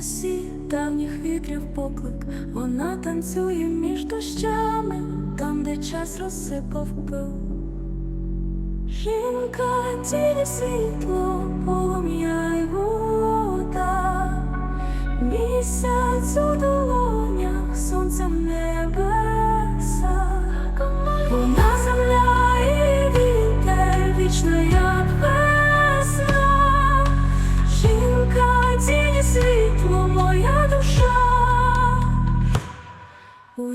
голосі давніх вітрів поклик, вона танцює між дощами, там, де час розсипав пил. Жінка тіні світло, полум'я й вода, місяць у долонях, сонце в небесах, вона земля і вітер, вічна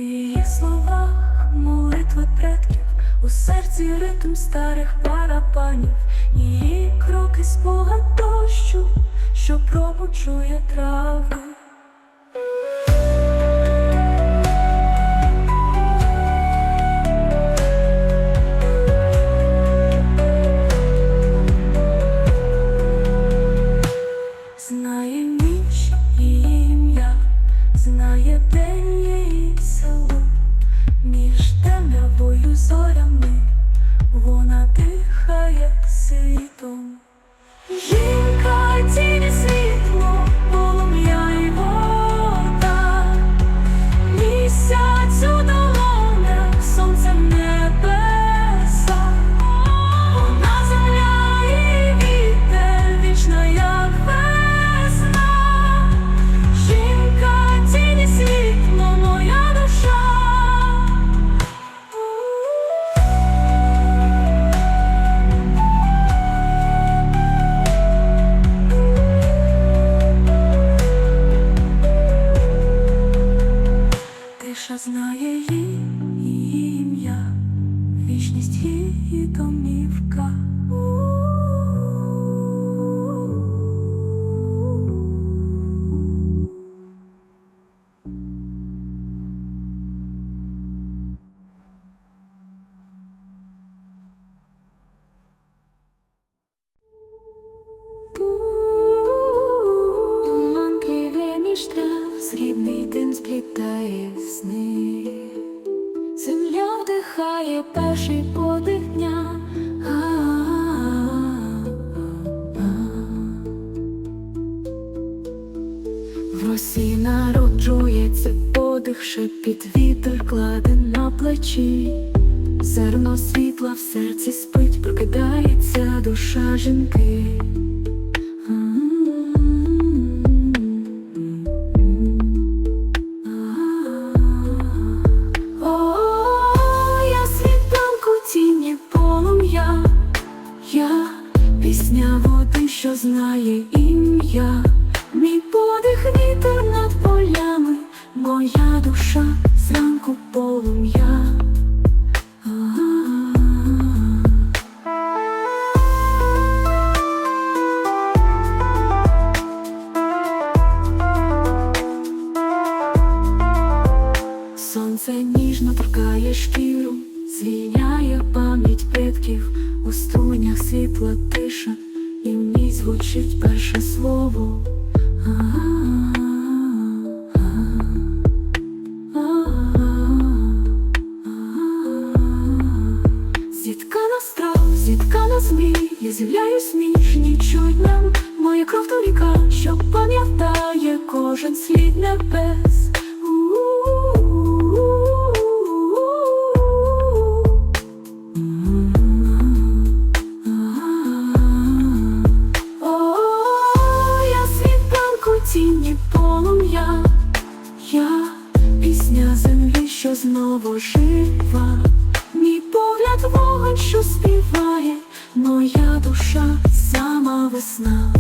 її словах молитви предків, у серці ритм старих барабанів, її кроки спогад дощу, що пробуджує трави. Сплітає сни. Земля вдихає перший подих дня. В росі народжується подих, шепіт вітер кладе на плечі. Зерно світла в серці спить, прокидається душа жінки. Моя душа зранку полум'я. Сонце ніжно торкає шкіру, звільняє пам'ять предків, у струнях світла тиша, і в ній звучить перше слово. Зіткана я з'являюсь між нічуть нам Моя кров то ріка, що пам'ятає кожен слід небес. Душа сама весна.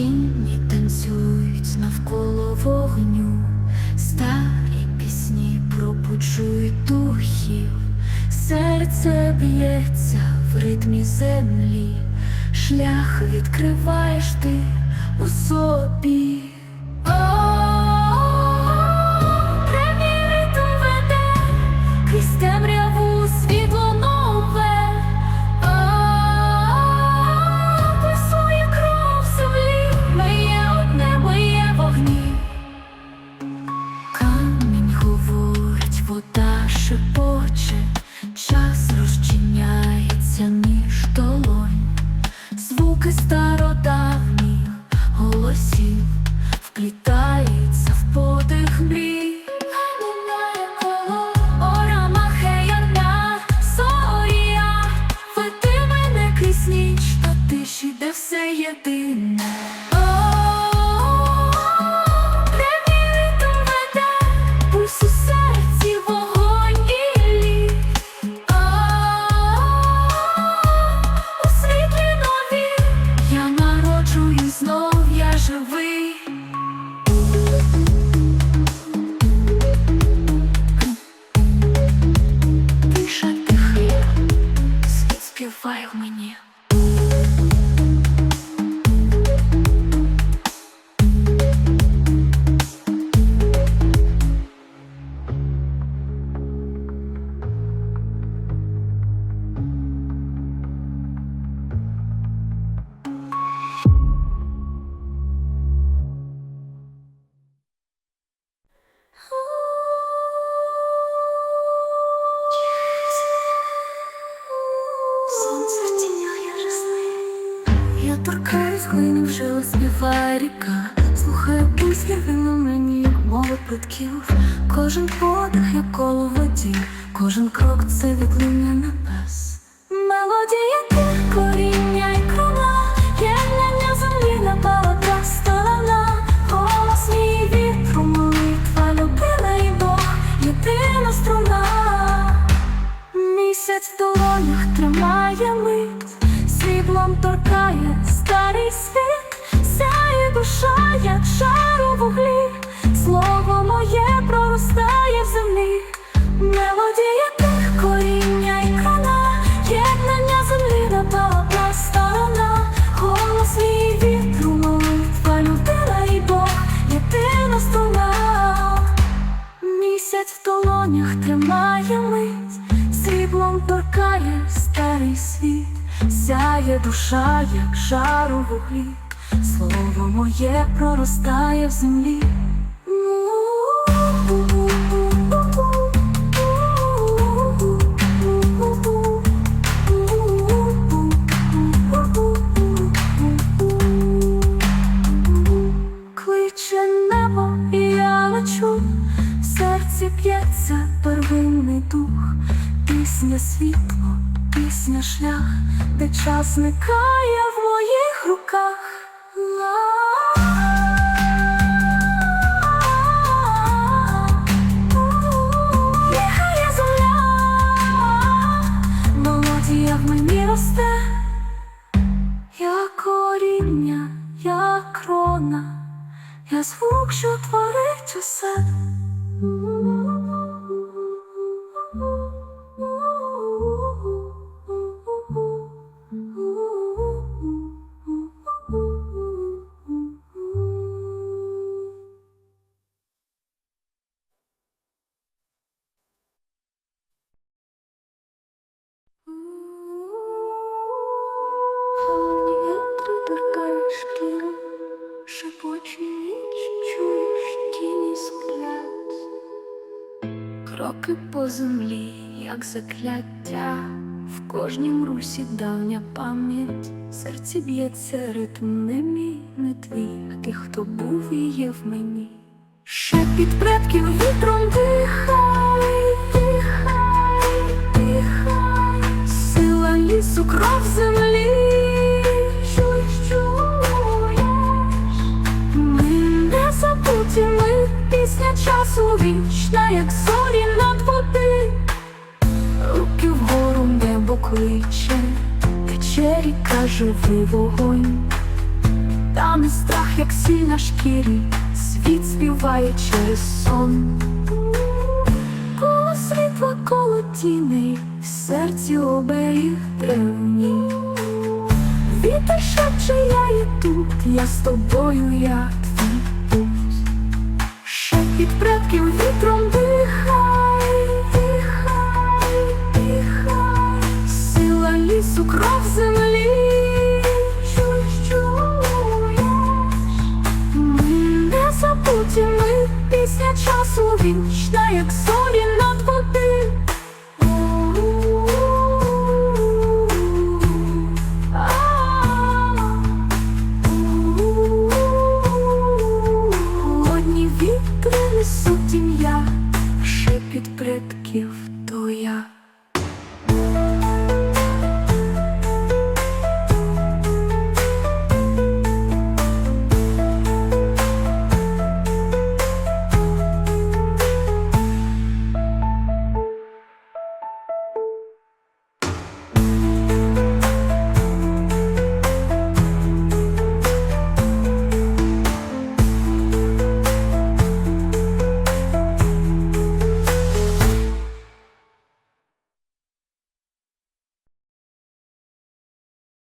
Тіні танцюють навколо вогню, старі пісні пробуджують духів, серце б'ється в ритмі землі, шлях відкриваєш ти у собі. Торкаюсь глини, вже оспіває ріка. Слухаю пісні вино мені, як мови предків. Кожен подих, як коло воді, кожен крок це відлуння небес. Мелодія тих коріння душа, як шару вуглі, слово моє проростає в землі. Зникає в моїх руках. Нехай земля, мелодія в мені росте. Я коріння, я крона, я звук, що творить усе. Шкіру, шепоче. Кроки по землі, як закляття, в кожнім русі давня пам'ять, серці б'ється ритм не мій, не твій, а тих, хто був і є в мені. Шепіт предків вітром часу вічна, як зорі над води. Руки вгору небо кличе, тече ріка живий вогонь. Тане страх, як сіль на шкірі, світ співає через сон. Коло світла, коло тіней, в серці оберіг древній. Вітер шепче, я є тут, я з тобою, я Шепіт предків